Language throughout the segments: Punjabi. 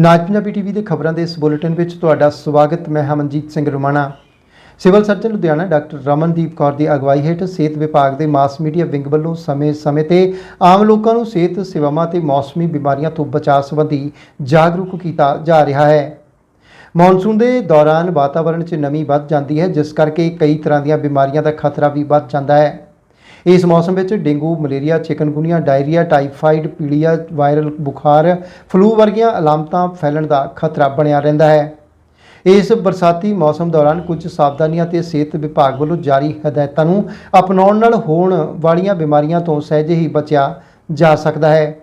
ਨਾਜ ਪੰਜਾਬੀ ਟੀਵੀ ਦੇ ਖਬਰਾਂ ਦੇ ਇਸ ਬੁਲੇਟਿਨ ਵਿੱਚ ਤੁਹਾਡਾ ਸਵਾਗਤ, ਮੈਂ Hamanjit Singh Rumana. Civil surgeon Ludhiana doctor Ramandeep Kaur ਦੀ ਅਗਵਾਈ ਹੇਠ ਸਿਹਤ ਵਿਭਾਗ ਦੇ ਮਾਸ ਮੀਡੀਆ ਵਿੰਗ ਵੱਲੋਂ ਸਮੇਂ-ਸਮੇਂ ਤੇ ਆਮ ਲੋਕਾਂ ਨੂੰ ਸਿਹਤ ਸੇਵਾਵਾਂ ਤੇ ਮੌਸਮੀ ਬਿਮਾਰੀਆਂ ਤੋਂ ਬਚਾਅ ਸੰਬੰਧੀ ਜਾਗਰੂਕ ਕੀਤਾ ਜਾ ਰਿਹਾ ਹੈ। ਮੌਨਸੂਨ ਦੇ ਦੌਰਾਨ ਵਾਤਾਵਰਣ 'ਚ ਨਮੀ ਵੱਧ ਜਾਂਦੀ ਹੈ, ਜਿਸ ਕਰਕੇ ਕਈ ਤਰ੍ਹਾਂ ਦੀਆਂ ਬਿਮਾਰੀਆਂ ਦਾ ਖਤਰਾ ਵੀ ਵੱਧ ਜਾਂਦਾ ਹੈ। ਇਸ ਮੌਸਮ ਵਿੱਚ dengue, malaria, chikungunya, diarrhoea, typhoid, ਪੀਲੀਆ, viral ਬੁਖਾਰ, ਫਲੂ ਵਰਗੀਆਂ ਅਲਾਮਤਾਂ ਫੈਲਣ ਦਾ ਖਤਰਾ ਬਣਿਆ ਰਹਿੰਦਾ ਹੈ। ਇਸ ਬਰਸਾਤੀ ਮੌਸਮ ਦੌਰਾਨ ਕੁਝ ਸਾਵਧਾਨੀਆਂ ਤੇ ਸਿਹਤ ਵਿਭਾਗ ਵੱਲੋਂ ਜਾਰੀ ਹਦਾਇਤਾਂ ਨੂੰ ਅਪਣਾਉਣ ਨਾਲ ਹੋਣ ਵਾਲੀਆਂ ਬਿਮਾਰੀਆਂ ਤੋਂ ਸਹਿਜੇ ਹੀ ਬਚਿਆ ਜਾ ਸਕਦਾ ਹੈ।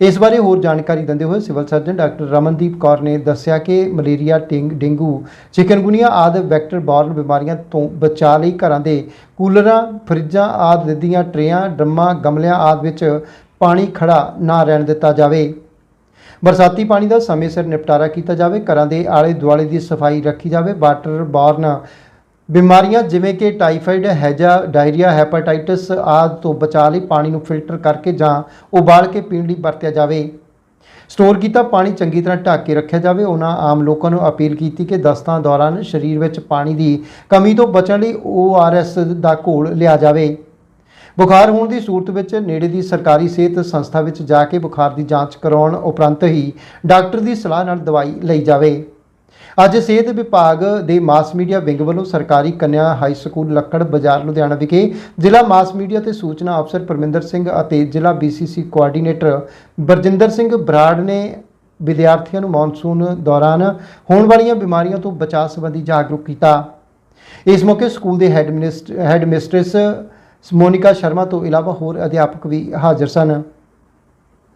ਇਸ ਬਾਰੇ ਹੋਰ ਜਾਣਕਾਰੀ ਦਿੰਦੇ ਹੋਏ civil surgeon doctor Ramandeep Kaur ਨੇ ਦੱਸਿਆ ਕਿ ਮਲੇਰੀਆ ਟਿੰਗ ਡੇਂਗੂ, ਚਿਕਨਗੁਨੀਆ ਆਦਿ ਵੈਕਟਰ ਬੋਰਨ ਬਿਮਾਰੀਆਂ ਤੋਂ ਬਚਾਅ ਲਈ ਘਰਾਂ ਦੇ ਕੂਲਰਾਂ, ਫਰਿੱਜਾਂ ਆਦਿ ਦੀਆਂ ਟਰੇਆਂ, ਡਰਮਾਂ, ਗਮਲਿਆਂ ਆਦਿ ਵਿੱਚ ਪਾਣੀ ਖੜਾ ਨਾ ਰਹਿਣ ਦਿੱਤਾ ਜਾਵੇ। ਬਰਸਾਤੀ ਪਾਣੀ ਦਾ ਸਮੇਂ ਸਿਰ ਨਿਪਟਾਰਾ ਕੀਤਾ ਜਾਵੇ। ਘਰਾਂ ਦੇ ਆਲੇ ਦੁਆਲੇ ਦੀ ਸਫ਼ਾਈ ਰੱਖੀ ਜਾਵੇ। ਵਾਟਰ ਬੋਰਨ ਬਿਮਾਰੀਆਂ ਜਿਵੇਂ ਕਿ ਟਾਈਫਾਈਡ ਹੈਜਾ, ਡਾਇਰੀਆ, ਹੈਪਾਟਾਈਟਸ ਆਦਿ ਤੋਂ ਬਚਾਅ ਲਈ ਪਾਣੀ ਨੂੰ ਫਿਲਟਰ ਕਰਕੇ ਜਾਂ ਉਬਾਲ ਕੇ ਪੀਣ ਲਈ ਵਰਤਿਆ ਜਾਵੇ। ਸਟੋਰ ਕੀਤਾ ਪਾਣੀ ਚੰਗੀ ਤਰ੍ਹਾਂ ਢੱਕ ਕੇ ਰੱਖਿਆ ਜਾਵੇ। ਉਹਨਾਂ ਆਮ ਲੋਕਾਂ ਨੂੰ ਅਪੀਲ ਕੀਤੀ ਕਿ ਦਸਤਾਂ ਦੌਰਾਨ ਸਰੀਰ ਵਿੱਚ ਪਾਣੀ ਦੀ ਕਮੀ ਤੋਂ ਬਚਣ ਲਈ ORS ਦਾ ਘੋਲ ਲਿਆ ਜਾਵੇ। ਬੁਖਾਰ ਹੋਣ ਦੀ ਸੂਰਤ ਵਿੱਚ ਨੇੜੇ ਦੀ ਸਰਕਾਰੀ ਸਿਹਤ ਸੰਸਥਾ ਵਿੱਚ ਜਾ ਕੇ ਬੁਖਾਰ ਦੀ ਜਾਂਚ ਕਰਾਉਣ ਉਪਰੰਤ ਹੀ ਡਾਕਟਰ ਦੀ ਸਲਾਹ ਨਾਲ ਦਵਾਈ ਲਈ ਜਾਵੇ। ਅੱਜ ਸਿਹਤ ਵਿਭਾਗ ਦੇ ਮਾਸ ਮੀਡੀਆ ਵਿੰਗ ਵੱਲੋਂ ਸਰਕਾਰੀ ਕੰਨਿਆ ਹਾਈ ਸਕੂਲ ਲੱਕੜ ਬਾਜ਼ਾਰ ਲੁਧਿਆਣਾ ਵਿਖੇ ਜ਼ਿਲ੍ਹਾ ਮਾਸ ਮੀਡੀਆ ਤੇ ਸੂਚਨਾ ਅਫਸਰ ਪਰਮਿੰਦਰ ਸਿੰਘ ਅਤੇ ਜ਼ਿਲ੍ਹਾ BCC ਕੋਆਰਡੀਨੇਟਰ ਬਰਜਿੰਦਰ ਸਿੰਘ ਬਰਾੜ ਨੇ ਵਿਦਿਆਰਥੀਆਂ ਨੂੰ ਮੌਨਸੂਨ ਦੌਰਾਨ ਹੋਣ ਵਾਲੀਆਂ ਬਿਮਾਰੀਆਂ ਤੋਂ ਬਚਾਅ ਸੰਬੰਧੀ ਜਾਗਰੂਕ ਕੀਤਾ। ਇਸ ਮੌਕੇ ਸਕੂਲ ਦੇ ਹੈਡ ਮਿਨਿਸਟ ਹੈਡ ਮਿਸਟ੍ਰੈਸ ਮੋਨਿਕਾ ਸ਼ਰਮਾ ਤੋਂ ਇਲਾਵਾ ਹੋਰ ਅਧਿਆਪਕ ਵੀ ਹਾਜ਼ਰ ਸਨ।